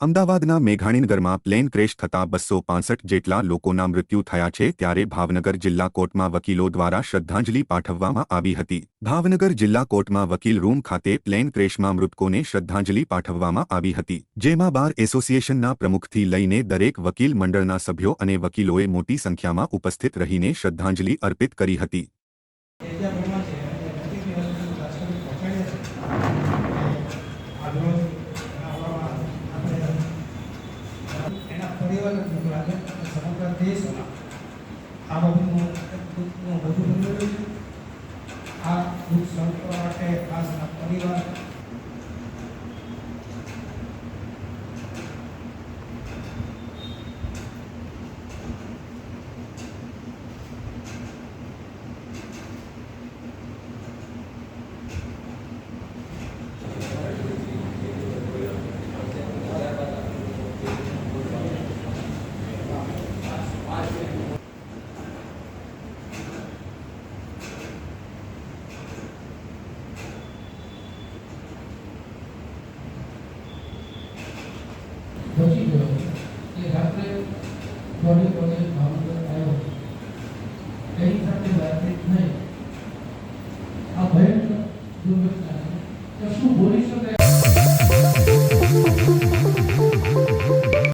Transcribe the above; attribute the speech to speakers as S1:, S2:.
S1: અમદાવાદના મેઘાણીનગરમાં plane crash થતાં બસો પાંસઠ જેટલા લોકોના મૃત્યુ થયા છે ત્યારે ભાવનગર જિલ્લા કોર્ટમાં વકીલો દ્વારા શ્રદ્ધાંજલિ પાઠવવામાં આવી હતી. ભાવનગર જિલ્લા કોર્ટમાં વકીલ રૂમ ખાતે પ્લેન ક્રેશમાં મૃતકોને શ્રદ્ધાંજલિ પાઠવવામાં આવી હતી, જેમાં બાર એસોસિએશનના પ્રમુખથી લઈને દરેક વકીલ મંડળના સભ્યો અને વકીલોએ મોટી સંખ્યામાં ઉપસ્થિત રહીને શ્રદ્ધાંજલિ અર્પિત કરી હતી.
S2: એના પરિવાર મિત્રો આજે સમગ્ર દેશમાં આ બાબતનું દુઃખનું વધુ બની છે આ દુઃખ સહન માટે ખાસ પરિવાર
S3: પહોંચી ગયો. એ રાત્રે દોઢેક વાગે ભાવનગર આવ્યો. એની સાથે વાતચીત નહીં. આ ભયંકર દુર્ઘટના. શું બોલી